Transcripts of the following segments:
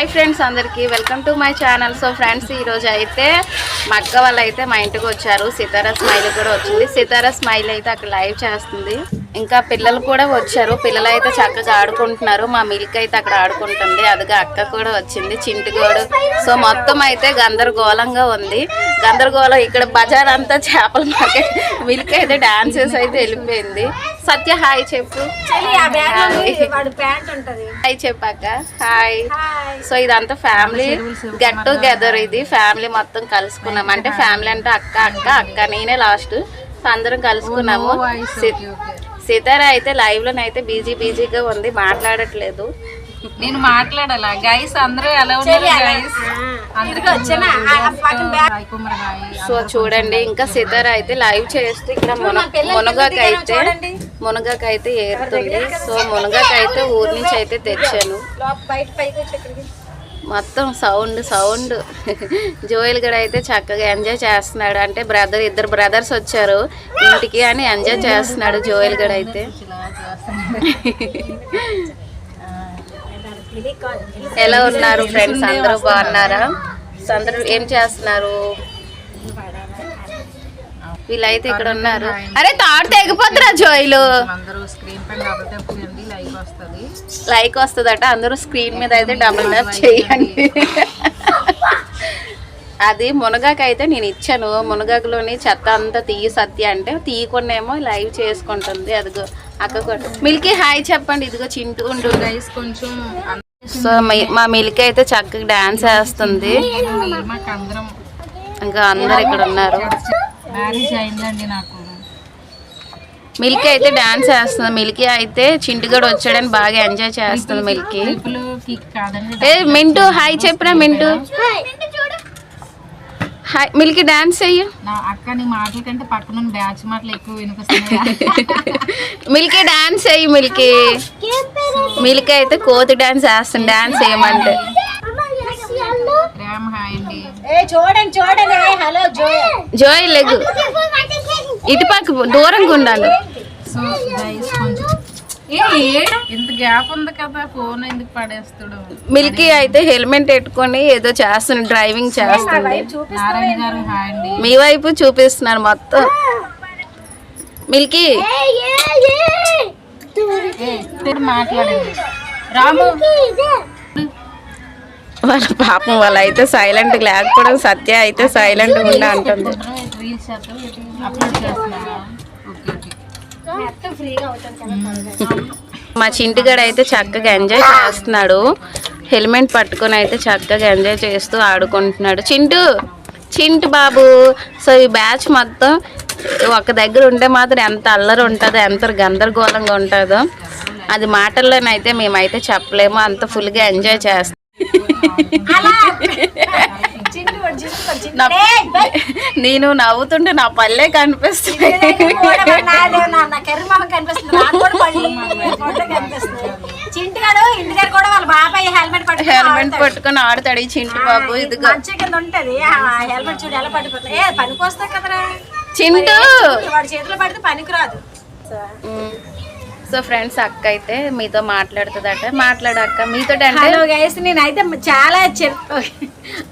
Hi friends అందరికీ welcome to my channel. So friends ఈరోజు అయితే మా అక్క వాళ్ళు అయితే మా ఇంటికి వచ్చారు. సితారా స్మైల్ కూడా వచ్చింది. సితారా స్మైల్ అయితే అక్కడ లైవ్ చేస్తుంది. ఇంకా పిల్లలు కూడా వచ్చారు. పిల్లలు అయితే చక్కగా ఆడుకుంటున్నారు. మా మిల్క్ అయితే అక్కడ ఆడుకుంటుంది. అదిగా అక్క కూడా వచ్చింది. చింటిగోడు. సో మొత్తం అయితే గందరగోళంగా ఉంది. గందరగోళం ఇక్కడ బజార్ అంతా చేపల మార్కెట్. మిల్క్ అయితే డాన్సెస్ అయితే వెళ్ళిపోయింది. సత్య హాయ్ చెప్పు. హాయ్. చెప్పాక హాయ్ సో ఇదంతా ఫ్యామిలీ గెట్ టుగెదర్ ఇది. ఫ్యామిలీ మొత్తం కలుసుకున్నాం. అంటే ఫ్యామిలీ అంటే అక్క అక్క అక్క నేనే లాస్ట్. అందరం కలుసుకున్నాము. సి- సీతారా అయితే లైవ్ లోనైతే బిజీ బిజీగా ఉంది మాట్లాడట్లేదు. నేను మాట్లాడాలా? గైస్ అందరూ ఎలా ఉన్నారు గైస్ సో చూడండి ఇంకా సీతారా అయితే లైవ్ చేస్తూ ఇక్కడ మున మునగాకైతే మునగాకైతే ఏరుతుంది. సో మునగాకైతే ఊరి నుంచి అయితే తెచ్చాను. మొత్తం సౌండ్ సౌండ్. జోయల్ గడ అయితే చక్కగా ఎంజాయ్ చేస్తున్నాడు. అంటే బ్రదర్ ఇద్దరు బ్రదర్స్ వచ్చారు ఇంటికి అని ఎంజాయ్ చేస్తున్నాడు జోయల్ గడ అయితే. ఎలా ఉన్నారు ఫ్రెండ్స్? అందరూ బాగున్నారా? అందరూ ఏం చేస్తున్నారు? వీళ్ళైతే ఇక్కడ ఉన్నారు. అరే తాడు తెగిపోతురా జోయిలు. లైక్ వస్తుందట అందరూ స్క్రీన్ మీద అయితే డబుల్ ట్యాప్ చేయండి. అది మునగాకు అయితే నేను ఇచ్చాను. మునగాకులోని చెత్త అంతా తీయి సత్య అంటే తీయకుండానేమో లైవ్ చేసుకుంటుంది. అదిగో అక్క కూడా మిల్కీ హాయ్ చెప్పండి. ఇదిగో చింటూ ఉండు. గైస్ కొంచెం సో మీ- మిల్కీ అయితే చక్కగా డాన్స్ వేస్తుంది. ఇంకా అందరు ఇక్కడ ఉన్నారు. మ్యారేజ్ అయిందండి నాకు. మిల్కీ అయితే డాన్స్ వేస్తుంది మిల్కీ అయితే చింటిగడు వచ్చాడని బాగా ఎంజాయ్ చేస్తుంది మిల్కీ ఏ మింటూ హాయ్ చెప్పరా మింటూ. హాయ్ మిల్కీ డాన్స్ అక్క నీ మాటల కంటే పక్కన బ్యాచ్ మాటలు ఎక్కువ వినిపిస్తున్నాయి. మిల్కీ డాన్స్ చెయ్యి మిల్కీ. మిల్కీ అయితే కోతి డాన్స్ వేస్తుంది డాన్స్ చేయమంటే. చూడండి చూడండి. ఏ, హలో జో. జోయ్ లెగు. ఇటు పక్క దూరంగా ఉండాలి? ఇంత గ్యాప్ ఉంది కదా ఫోన్ ఎందుకు పడేస్తాడు? మిల్కీ అయితే హెల్మెట్ పెట్టుకొని ఏదో చేస్తుంది డ్రైవింగ్ చేస్తుంది. నారాయణ గారు హాయ్ అండి మీ వైపు చూపిస్తున్నారు మొత్తం. మిల్కీ. మాట్లాడండి. రాము. వాళ్ళ పాపం వాళ్ళ అయితే సైలెంట్ లేకపోవడం సత్య అయితే సైలెంట్ ఉండ అంటుంది. మా చింటిగాడు అయితే చక్కగా ఎంజాయ్ చేస్తున్నాడు. హెల్మెట్ పట్టుకొని అయితే చక్కగా ఎంజాయ్ చేస్తూ ఆడుకుంటున్నాడు. చింటూ చింటు బాబు సో ఈ బ్యాచ్ మొత్తం ఒక దగ్గర ఉంటే మాత్రం ఎంత అల్లరి ఉంటుందో ఎంత గందరగోళంగా ఉంటుందో అది మాటల్లోనైతే మేమైతే చెప్పలేము. అంత ఫుల్గా ఎంజాయ్ చేస్తాం నేను నవ్వుతుంటే నా పల్లె కనిపిస్తుంది. చింటిగాడు ఇంటి దగ్గర కూడా వాళ్ళ బాబాయ్ హెల్మెట్ పట్టుకొని హెల్మెట్ ఆడతాడు. పట్టుకొని ఆడతాడు ఈ చింటు బాబు ఇది ఇదిగో. మంచి కింద ఉంటది. ఆ హెల్మెట్ చూడు ఎలా పడిపోతుంది ఏ పనికి వస్తా కదరా. చింటూ! వాడి చేతిలో పడితే పనికి రాదు సో ఫ్రెండ్స్ అక్క అయితే మీతో మాట్లాడుతుందట. మాట్లాడక్క మీతో అంటే హలో గైస్ నేనైతే చాలా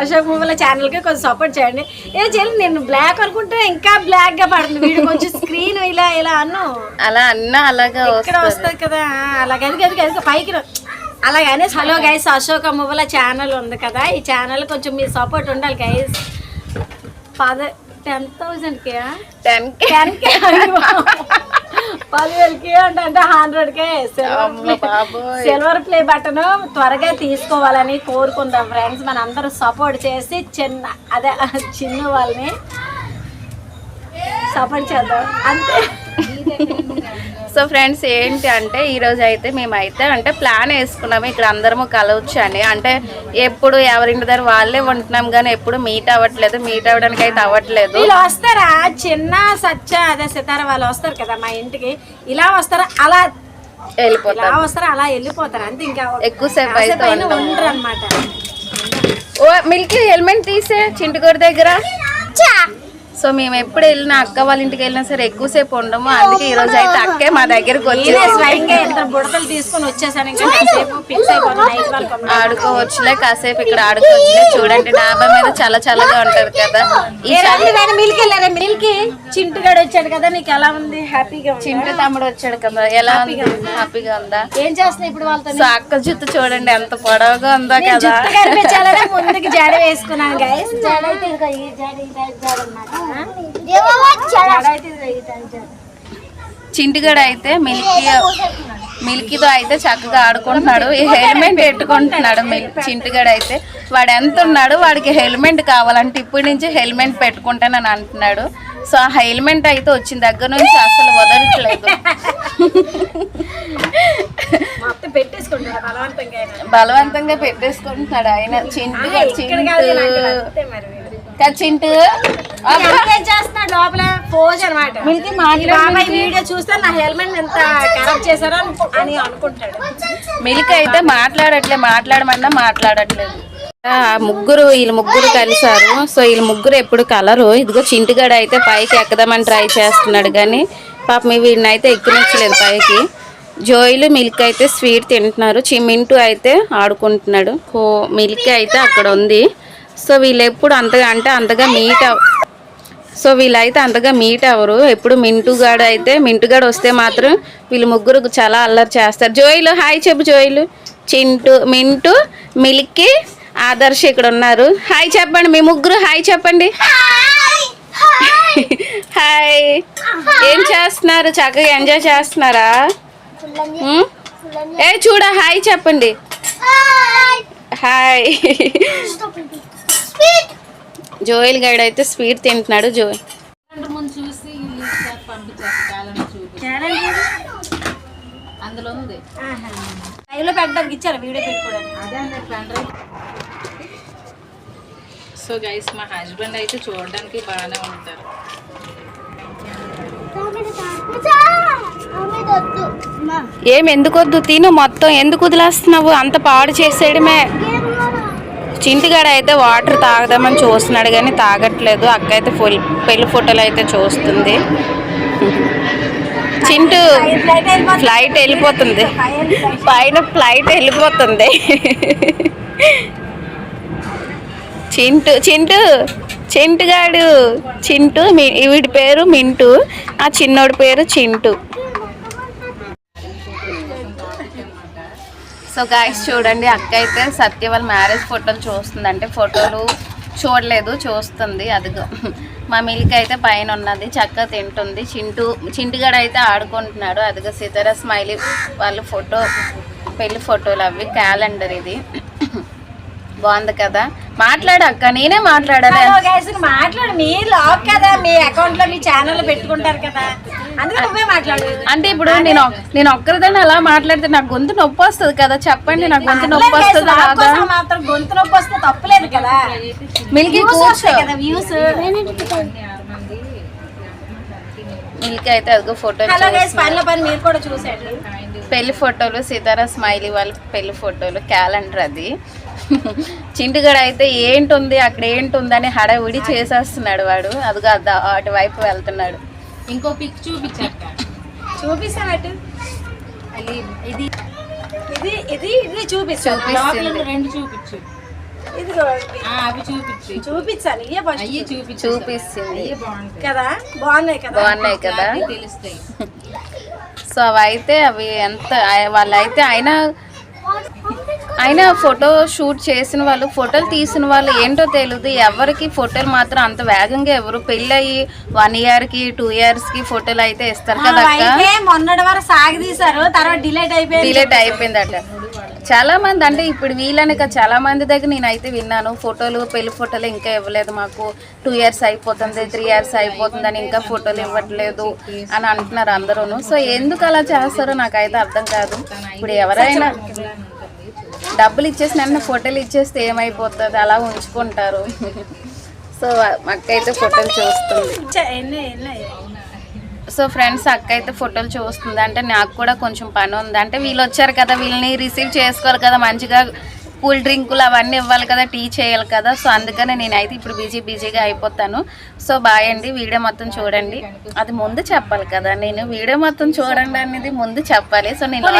అశోక్ మూవీల ఛానల్కి కొంచెం సపోర్ట్ చేయండి. ఏ చెల్లి నేను బ్లాక్ అనుకుంటే ఇంకా బ్లాక్గా పడుతుంది. వీడు కొంచెం స్క్రీన్ ఇలా ఇలా అన్ను. అలా అన్నా అలాగా ఇక్కడ వస్తుంది. కదా. అలా గది గది గది పైకి రా. అలాగనే హలో గైస్ అశోక మూవీల ఛానల్ ఉంది కదా. ఈ ఛానల్ కొంచెం మీ సపోర్ట్ ఉండాలి గైస్ పద ten thousand K ten ten K పదివేలకి అంటే అంటే hundred K silver play button త్వరగా తీసుకోవాలని కోరుకుందాం ఫ్రెండ్స్ మన అందరూ సపోర్ట్ చేసి చిన్న అదే చిన్న వాళ్ళని సపోర్ట్ చేద్దాం. అంతే. సో ఫ్రెండ్స్ ఏంటి అంటే ఈ రోజు అయితే మేమైతే అంటే ప్లాన్ వేసుకున్నాము ఇక్కడ అందరము కలవచ్చు అని. అంటే ఎప్పుడు ఎవరింటి దగ్గర వాళ్ళే ఉంటున్నాం కానీ ఎప్పుడు మీట్ అవ్వట్లేదు. మీట్ అవ్వడానికి అయితే అవ్వట్లేదు. వీళ్ళు వస్తారా? చిన్న సత్య అదే సితార వాళ్ళు వస్తారు కదా మా ఇంటికి. ఇలా వస్తారా? అలా ఇలా వెళ్ళిపోతాం వస్తారా? అలా వెళ్ళిపోతారు? అంతే ఇంకా ఎక్కువసేపు అయితే. ఉండరు. అనమాట ఓ మిల్కీ హెల్మెట్ తీసే చింటుకూర దగ్గర. సో మేము ఎప్పుడు వెళ్ళినా అక్క వాళ్ళ ఇంటికి వెళ్ళినా సరే ఎక్కువసేపు ఉండము. అందుకే ఈ రోజు అయితే అక్కే మా దగ్గరికి వచ్చి తీసుకొని వచ్చేసాను. ఆడుకోవచ్చులే కాసేపు ఇక్కడ ఆడుకోవచ్చులే. చూడండి డాబా మీద చాలా చల్లగా ఉంటది కదా. మిల్కి చింటుగాడు వచ్చాడు కదా నీకు ఎలా ఉంది? హ్యాపీగా చింటు తమ్ముడు వచ్చాడు కదా ఎలా ఉంది? హ్యాపీగా ఉందా? ఏం చేస్తున్నావు ఇప్పుడు వాళ్ళతో? సో అక్క జుట్టు చూడండి ఎంత పొడవుగా ఉందో కదా. ముందుకి జడ వేసుకున్నాను జడ అయితే ఇంకా ఈ జడ చింటిగడ అయితే మిల్కీ మిల్కీతో అయితే చక్కగా ఆడుకుంటున్నాడు. ఈ హెల్మెట్ పెట్టుకుంటున్నాడు చింటిగడ అయితే. వాడు ఎంత ఉన్నాడు వాడికి హెల్మెట్ కావాలంటే ఇప్పటి నుంచి హెల్మెట్ పెట్టుకుంటానని అంటున్నాడు. సో ఆ హెల్మెట్ అయితే వచ్చిన దగ్గర నుంచి అసలు వదలట్లేదు. బలవంతంగా పెట్టేసుకుంటున్నాడు ఆయన. చింటు చింటు. చింటు? చేస్తున్నాడు లోపల? పోజ్ అనమాట. బాబాయ్ వీడియో చూస్తే నా హెల్మెట్ ఎంత ఖరాబ్ చేశారో అని అనుకుంటాడు. మిల్క్ అయితే మాట్లాడట్లే మాట్లాడమన్నా మాట్లాడట్లేదు. ముగ్గురు వీళ్ళు ముగ్గురు కలిసారు సో వీళ్ళు ముగ్గురు ఎప్పుడు కలరు. ఇదిగో చింటిగాడ అయితే పైకి ఎక్కదామని ట్రై చేస్తున్నాడు కానీ పాపం వీడిని అయితే ఎక్కినిచ్చలేదు పైకి. జోయిలు మిల్క్ అయితే స్వీట్ తింటున్నారు. చి మింటూ అయితే ఆడుకుంటున్నాడు. హో మిల్క్ అయితే అక్కడ ఉంది. సో వీళ్ళు ఎప్పుడు అంతగా అంటే అంతగా మీట్ సో వీళ్ళైతే అంతగా మీట్ అవ్వరు. ఎప్పుడు మింటుగాడు అయితే మింటుగాడు వస్తే మాత్రం వీళ్ళు ముగ్గురు చాలా అల్లరి చేస్తారు. జోయిలు హాయ్ చెప్పు జోయిలు. చింటు మింటు మిల్కీ ఆదర్శ్ ఇక్కడ ఉన్నారు. హాయ్ చెప్పండి మీ ముగ్గురు హాయ్ చెప్పండి. హాయ్. ఏం చేస్తున్నారు? చక్కగా ఎంజాయ్ చేస్తున్నారా? ఏ చూడ హాయ్ చెప్పండి. హాయ్. జోయిల్ గైడ్ అయితే స్వీట్ తింటున్నాడు జోయ్. ముందు చూసి పంపించేస్తాను చూపి అందులో ఉంది. లైవ్లో పెట్టడానికి ఇచ్చారు వీడియో పెట్టుకోవడానికి. సో గైస్ మా హస్బెండ్ అయితే చూడడానికి బాగానే ఉంటారు. ఏం ఎందుకు వద్దు తిను మొత్తం. ఎందుకు వదిలేస్తున్నావు? అంత పాడు చేసేయడమే. చింటిగాడ అయితే వాటర్ తాగదామని చూస్తున్నాడు కానీ తాగట్లేదు. అక్క అయితే ఫుల్ పెళ్ళి ఫోటోలు అయితే చూస్తుంది. చింటు ఫ్లైట్ వెళ్ళిపోతుంది. పైన ఫ్లైట్ వెళ్ళిపోతుంది. చింటు చింటు చింటుగాడు చింటు మీ- వీడి పేరు మింటు ఆ చిన్నోడి పేరు చింటు. సో గాయస్ చూడండి అక్క అయితే సత్య వాళ్ళ మ్యారేజ్ ఫోటోలు చూస్తుంది అంటే ఫోటోలు చూడలేదు చూస్తుంది. అదిగో మా మిల్క్ అయితే పైన ఉన్నది చక్కగా తింటుంది. చింటూ చింటిగాడు అయితే ఆడుకుంటున్నాడు. అదిగో సీతారా స్మైలీ వాళ్ళ ఫోటో పెళ్ళి ఫోటోలు అవి క్యాలెండర్ ఇది. బాగుంది కదా? మాట్లాడు అక్క నేనే మాట్లాడాలి. మాట్లాడు మీ లాక్ కదా? మీ అకౌంట్లో మీ ఛానల్ పెట్టుకుంటారు కదా? అంటే ఇప్పుడు నేను నేను ఒక్కరిదాన్ని అలా మాట్లాడితే నాకు గొంతు నొప్పి వస్తుంది కదా చెప్పండి నాకు గొంతు నొప్పి వస్తుంది మాత్రం గొంతు నొప్పి వస్తే తప్పలేదు కదా. మిల్కీ కదా వ్యూస్ మిల్కీ అయితే అదిగో ఫోటో పెళ్ళి ఫోటోలు సీతారా స్మైలీ వాళ్ళ పెళ్ళి ఫోటోలు క్యాలెండర్ అది. చింటిగడ అయితే ఏంటుంది అక్కడ ఏంటుంది అని హడావిడి చేసేస్తున్నాడు వాడు. అదిగో అద- అటువైపు వెళ్తున్నాడు. ఇంకో పిక్ చూపించాక చూపిస్తానట్టు అది ఇది. ఇది ఇది ఇది చూపిస్తాను రెండు చూపించు. ఇదిగో ఆ, అవి చూపించు. చూపించాలి. ఇయ్యే ఫస్ట్ అయ్యి చూపించు. చూపిస్తుంది. అయ్యి బాగుంటాయి. కదా? బాగున్నాయి కదా? బాగున్నాయి కదా? తెలుస్తాయి. సో అవి అయితే అవి ఎంత వాళ్ళు అయితే ఆయన ఫోటో షూట్ చేసిన వాళ్ళు ఫోటోలు తీసిన వాళ్ళు ఏంటో తెలియదు ఎవరికి ఫోటోలు మాత్రం అంత వేగంగా ఎవరు పెళ్ళయి వన్ ఇయర్కి టూ ఇయర్స్కి ఫోటోలు అయితే ఇస్తారు కదా మొన్నటి వరకు తర్వాత డిలేట్ అయిపోయింది. డిలేట్ అట్లా చాలా మంది అంటే ఇప్పుడు వీళ్ళని కాదు, చాలా మంది దగ్గర నేనైతే విన్నాను ఫోటోలు పెళ్ళి ఫోటోలు ఇంకా ఇవ్వలేదు మాకు. టూ ఇయర్స్ అయిపోతుంది త్రీ ఇయర్స్ అయిపోతుంది అని ఇంకా ఫోటోలు ఇవ్వట్లేదు అని అంటున్నారు అందరూను. సో ఎందుకు అలా చేస్తారో నాకైతే అర్థం కాదు. ఇప్పుడు ఎవరైనా డబ్బులు ఇచ్చేసి నన్ను ఫోటోలు ఇచ్చేస్తే ఏమైపోతుంది? అలా ఉంచుకుంటారు. సో అక్క అయితే ఫోటోలు చూస్తుంది. సో ఫ్రెండ్స్ అక్క అయితే ఫోటోలు చూస్తుంది. అంటే నాకు కూడా కొంచెం పని ఉంది అంటే వీళ్ళు వచ్చారు కదా వీళ్ళని రిసీవ్ చేసుకోవాలి కదా మంచిగా కూల్ డ్రింకులు అవన్నీ ఇవ్వాలి కదా టీ చేయాలి కదా. సో అందుకనే నేనైతే ఇప్పుడు బిజీ బిజీగా అయిపోతాను. సో బాయ్ అండి. వీడియో మొత్తం చూడండి. అది ముందు చెప్పాలి కదా. నేను వీడియో మొత్తం చూడండి అనేది ముందు చెప్పాలి. సో నేను.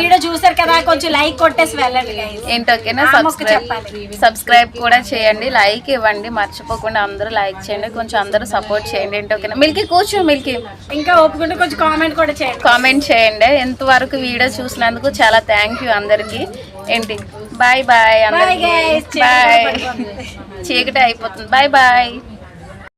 వీడియో చూసారు కదా కొంచెం లైక్ కొట్టేసి వెళ్ళండి guys. ఏంటి ఓకేనా? ఆ మొక్క సబ్స్క్రైబ్. సబ్స్క్రైబ్ కూడా చేయండి. లైక్ ఇవ్వండి. మర్చిపోకుండా అందరూ లైక్ చేయండి. కొంచెం అందరూ సపోర్ట్ చేయండి. ఏంటి ఓకేనా? మిల్కీ కూర్చో మిల్కీ. ఇంకా ఒప్పుకుంటే కొంచెం కామెంట్ కూడా చేయండి. కామెంట్ చేయండి. ఎంతవరకు వీడియో చూసినందుకు చాలా థ్యాంక్ యూ అందరికి. ఏంటి? బాయ్ బాయ్ అందరికి. బాయ్. చీకటి అయిపోతుంది. Bye bye